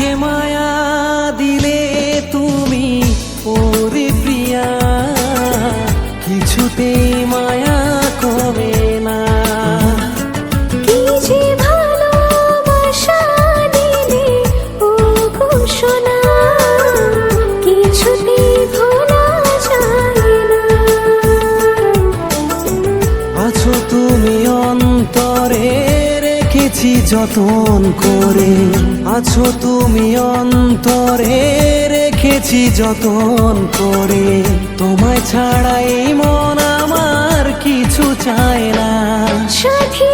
যে মায়া কিছুতেই মায়া কমে না। কি যে ভালোবাসা দিলে ও ঘোষণা কিছুতেই ভোলা যায় না। আছো তুমি অন্তরে রেখেছি যতন করে। আছো তুমি অন্তরে রেখেছি যতন করে। তোমায় ছাড়াই মন চায় না। সাথী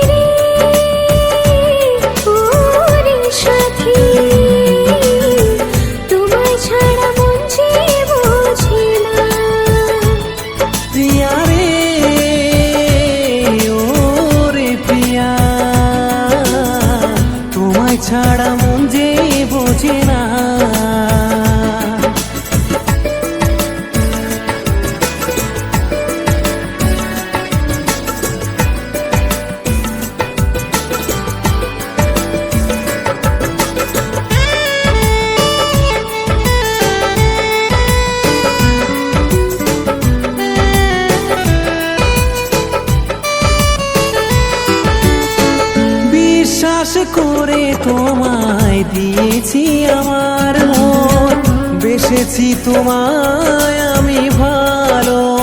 করে তোমায় দিয়েছি আমার মন। বেসেছি তোমায় আমি ভালো।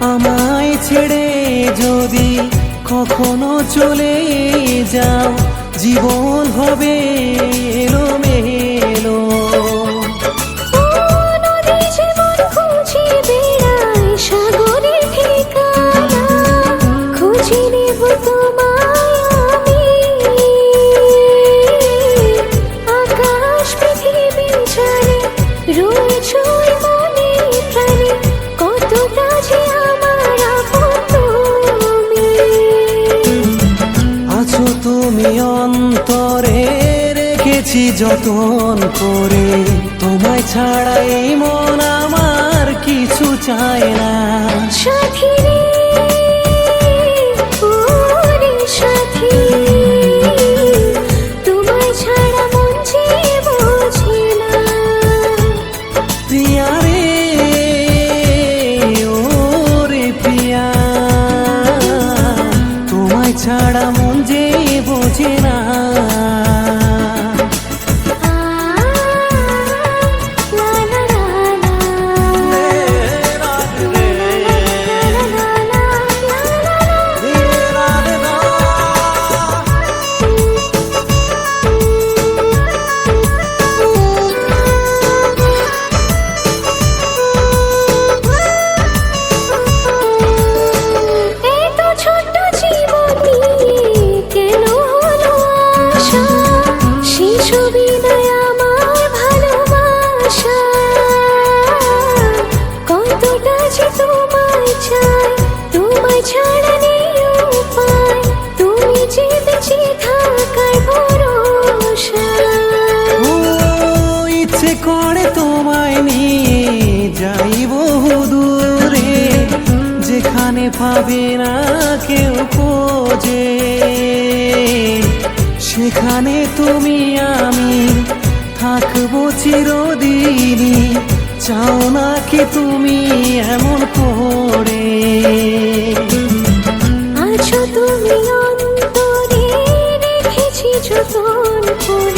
আমায় ছেড়ে যদি কখনো চলে যাও, জীবন হবে এলোমেলো। নদী যতন করে তোমায় ছাড়াই মন আমার কিছু চায় না। পাবে না কেউ খোঁজে। সেখানে তুমি, আমি থাকব চিরদিনই। চাও না কি তুমি এমন করে। আছো তুমি অন্তরে রেখেছি যতন করে।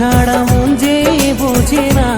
ছাড়া মন যে বোঝে না।